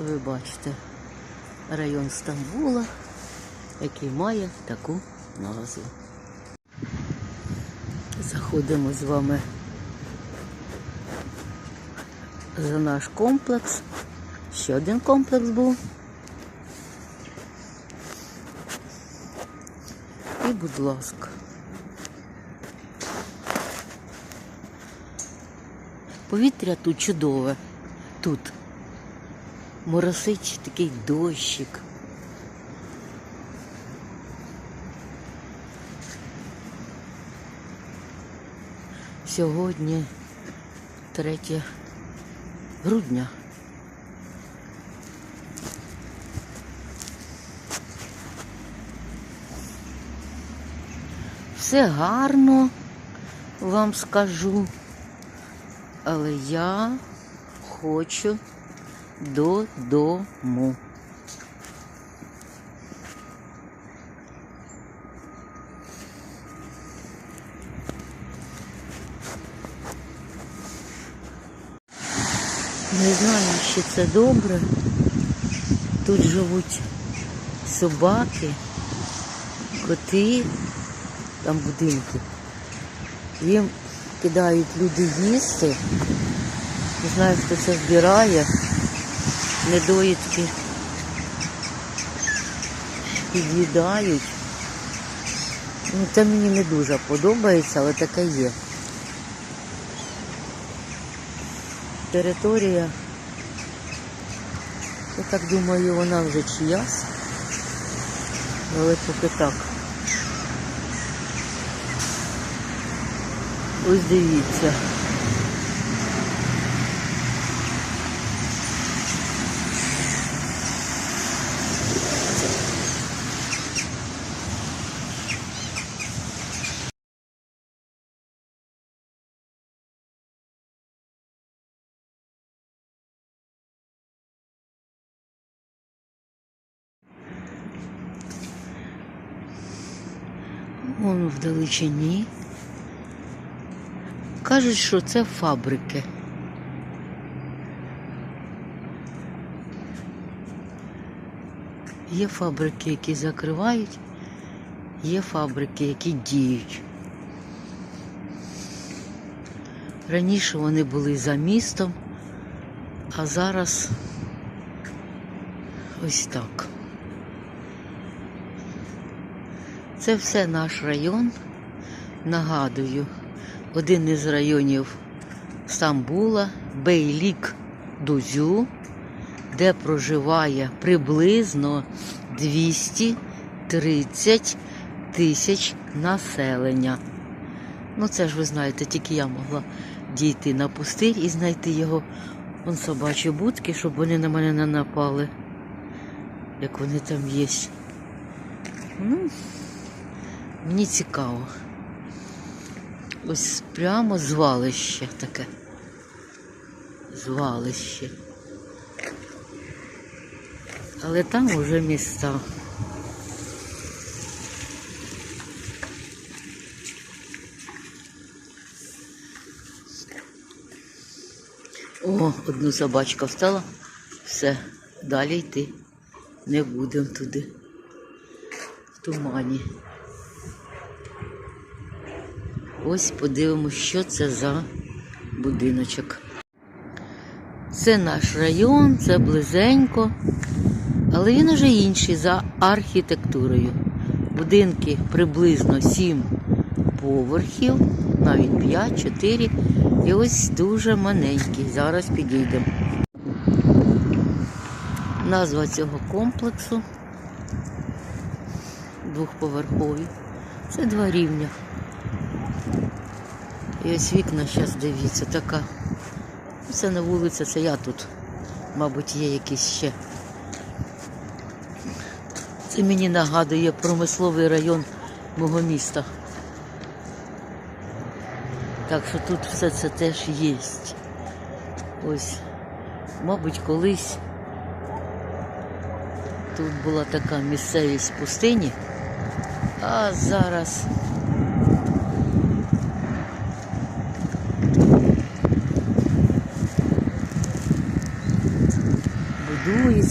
Ви бачите район Стамбула, який має таку назву. Заходимо з вами за наш комплекс. Ще один комплекс був. І, будь ласка. Повітря тут чудове. Тут моросить такий дощик. Сьогодні 3 грудня. Все гарно, вам скажу, але я хочу додому. Не знаю, чи це добре. Тут живуть собаки, коти, там будинки. Їм кидають люди їсти. Не знаю, хто це збирає. Недоїдки під'їдають. Ну, це мені не дуже подобається, але таке є. Територія, я так думаю, вона вже чиясь. Але поки так. Ось дивіться. Вон вдалечині. Кажуть, що це фабрики. Є фабрики, які закривають, є фабрики, які діють. Раніше вони були за містом, а зараз ось так. Це все наш район. Нагадую, один із районів Стамбула, Бейлік Дузю, де проживає приблизно 230 тисяч населення. Ну, це ж ви знаєте, тільки я могла дійти на пустир і знайти його вон собачі будки, щоб вони на мене не напали, як вони там є. Ну, Мені цікаво. Ось прямо звалище таке. Звалище. Але там уже міста. О, одну собачка встала. Все, далі йти не будемо туди. В тумані. Ось подивимось, що це за будиночок. Це наш район, це близенько, але він уже інший за архітектурою. Будинки приблизно 7 поверхів, навіть 5, 4. І ось дуже маленький. Зараз підійдемо. Назва цього комплексу двохповерховий. Це два рівня. І ось вікна зараз дивіться, така. Це на вулиця, це я тут. Мабуть, є якісь ще. Це мені нагадує промисловий район мого міста. Так що тут все це теж є. Ось, мабуть, колись тут була така місцевість пустині, а зараз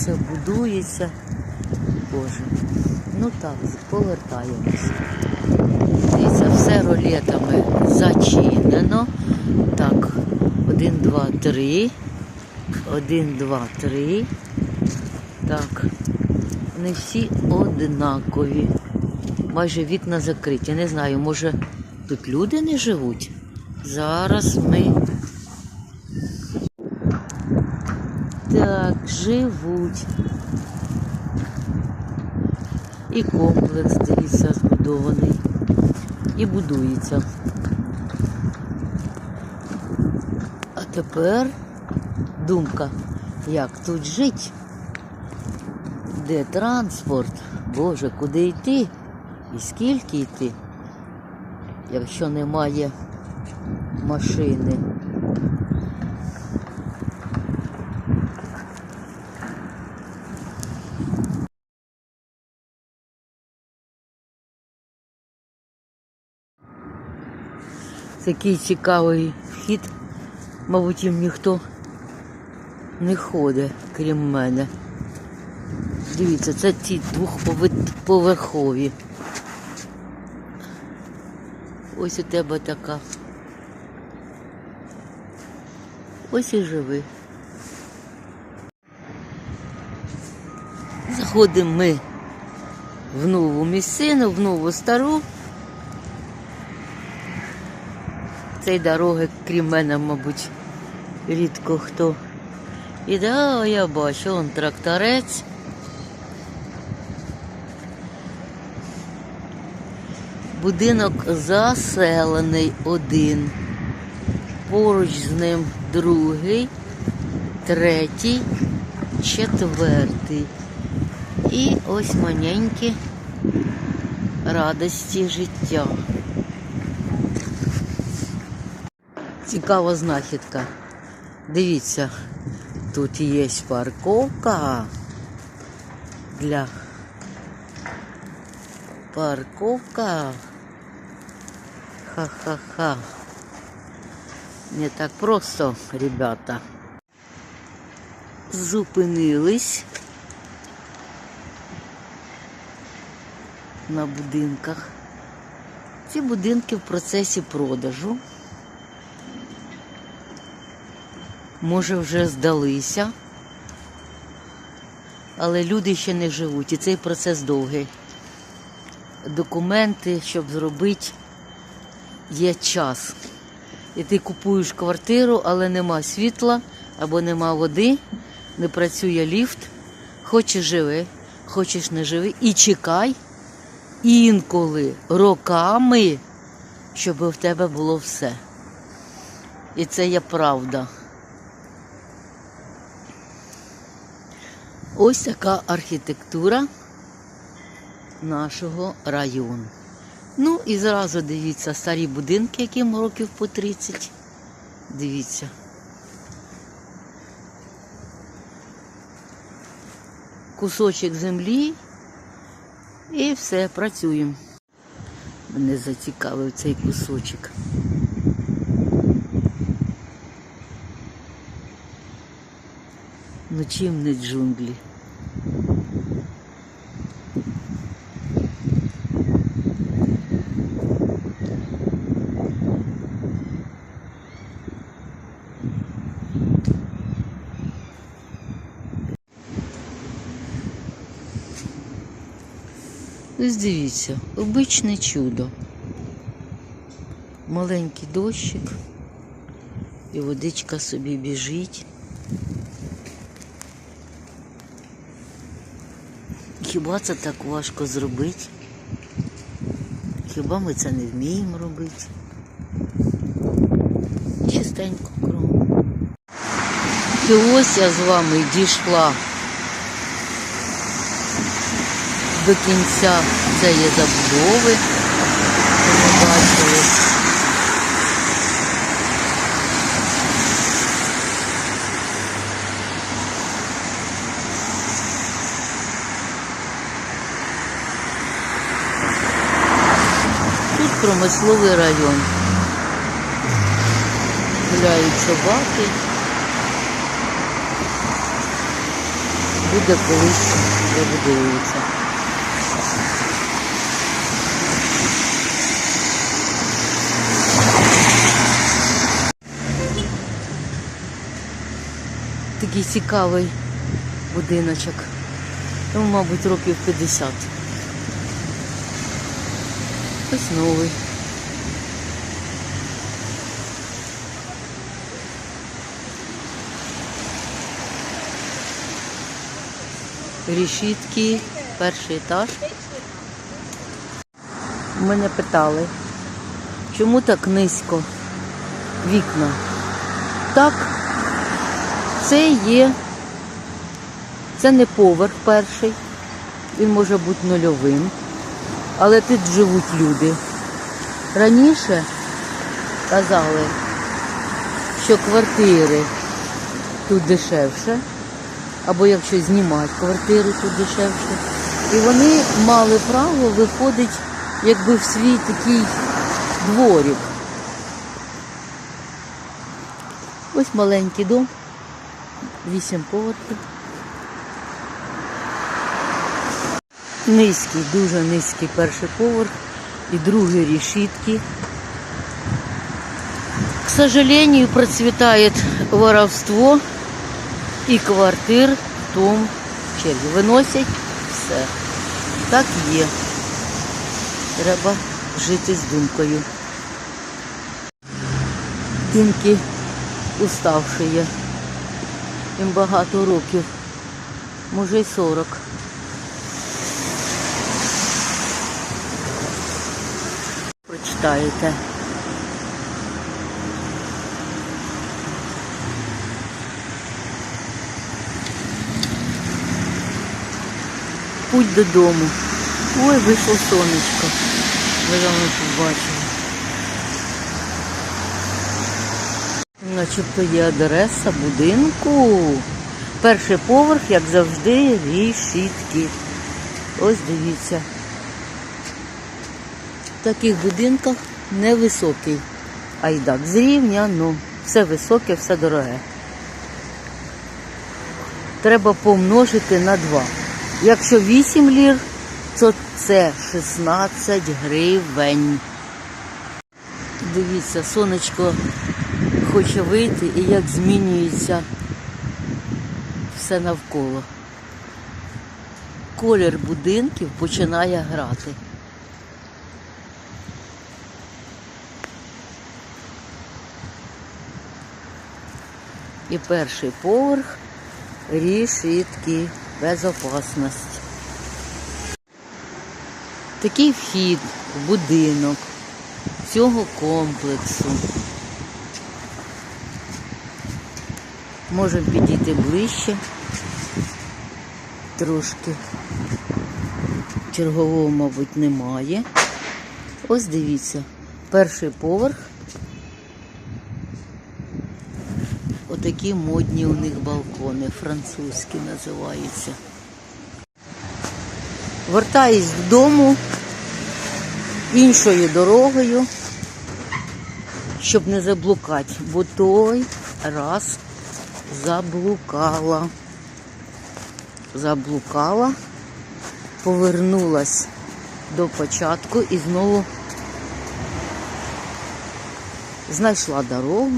будується, будується. Боже. Ну так, повертаємось. Дивіться, все ролетами зачинено. Так, один, два, три. Один, два, три. Так. Вони всі однакові. Майже вікна закриті. Не знаю, може тут люди не живуть. Зараз ми. Так, живуть. І комплекс, дивіться, збудований. І будується. А тепер думка, як тут жити? Де транспорт? Боже, куди йти? І скільки йти? Якщо немає машини. Такий цікавий вхід, мабуть, їм ніхто не ходить, крім мене. Дивіться, це ті двохповерхові. Ось у тебе така. Ось і живи. Заходимо ми в нову місцину, в нову стару. Цієї дороги, крім мене, мабуть, рідко хто. І да, я бачу, он тракторець. Будинок заселений один. Поруч з ним другий, третій, четвертий. І ось маленькі радості життя. Цікава знахідка. Дивіться, тут є парковка для парковка. Ха-ха-ха. Не так просто, ребята. Зупинились на будинках. Ці будинки в процесі продажу. Може, вже здалися, але люди ще не живуть, і цей процес довгий. Документи, щоб зробити, є час. І ти купуєш квартиру, але нема світла або нема води, не працює ліфт. Хочеш живи, хочеш не живи. І чекай інколи роками, щоб в тебе було все. І це є правда. Ось така архітектура нашого району. Ну і зразу дивіться старі будинки, яким років по 30. Дивіться. Кусочок землі і все, працюємо. Мене зацікавив цей кусочок. Ну чим не джунглі? Дивіться, обичне чудо. Маленький дощик, і водичка собі біжить. Хіба це так важко зробити? Хіба ми це не вміємо робити? Чистенько кругом. І ось я з вами дійшла до кінця цієї забудови. Ви бачили. Тут промисловий район. Гуляють собаки. буде колись добудовуватися. Такий цікавий будиночок. Йому, мабуть, років 50. Ось новий. Рішітки, перший етаж. Мене питали, чому так низько вікна? Так, це є, це не поверх перший, він може бути нульовим, але тут живуть люди. Раніше казали, що квартири тут дешевше, або якщо знімати квартиру тут дешевше. І вони мали право виходити якби в свій такий дворик. Ось маленький дом, вісім поверхів. Низький, дуже низький перший поверх і другий решітки. К сожалению, процветает воровство і квартир в тому черзі. Виносять все. Так є. Треба жити з думкою. Дімки уставші є. Їм багато років. Може й 40. Прочитаєте. Путь додому. Ой, вийшло сонечко. Ви давно побачили. Начебто є адреса будинку. Перший поверх, як завжди, рішітки. Ось дивіться. В таких будинках невисокий айдак. З рівня, ну, все високе, все дороге. Треба помножити на 2. Якщо 8 лір, то це 16 гривень. Дивіться, сонечко хоче вийти і як змінюється все навколо. Колір будинків починає грати. І перший поверх рішітки, безопасність. Такий вхід в будинок цього комплексу. Можемо підійти ближче трошки. Чергового, мабуть, немає. Ось дивіться, перший поверх. Отакі модні у них балкони, французькі називаються. Вертаюсь додому іншою дорогою, щоб не заблукати, бо той раз заблукала. Заблукала, повернулась до початку і знову знайшла дорогу.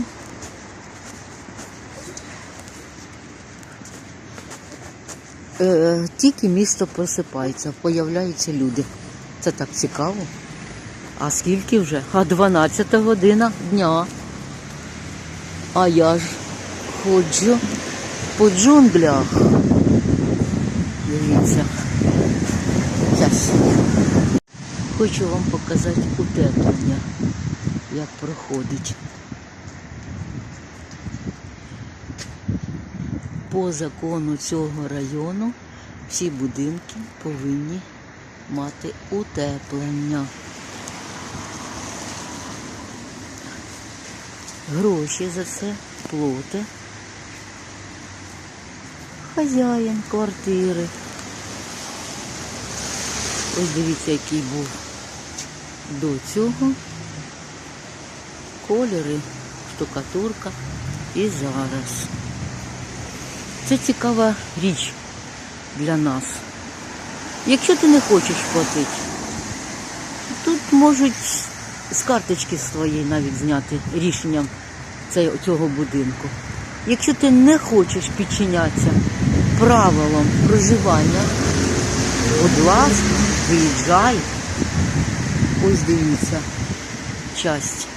Е, тільки місто просипається, появляються люди. Це так цікаво. А скільки вже? А 12 година дня. А я ж ходжу по джунглях. Дивіться. Зараз. Хочу вам показати утеплення, як проходить. По закону цього району всі будинки повинні мати утеплення. Гроші за це плоти. Хазяїн квартири. Ось дивіться, який був до цього. Кольори, штукатурка і зараз. Це цікава річ. для нас. Якщо ти не хочеш платити, тут можуть з карточки своєї навіть зняти рішенням цього будинку. Якщо ти не хочеш підчинятися правилам проживання, будь ласка, виїжджай. Ось дивіться, часть.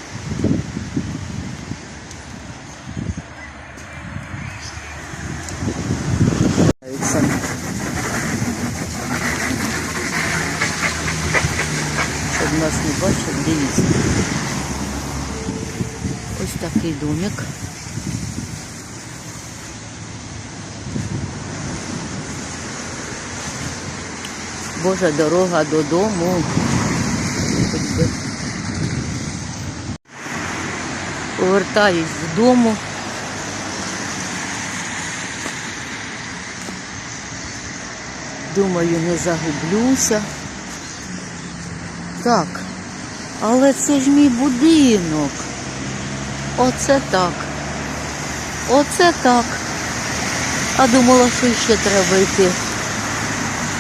Щоб нас не бачив, дивіться. Ось такий домик. Божа дорога додому. Повертаюсь додому. Думаю, не загублюся. Так, але це ж мій будинок. Оце так. Оце так. А думала, що ще треба йти.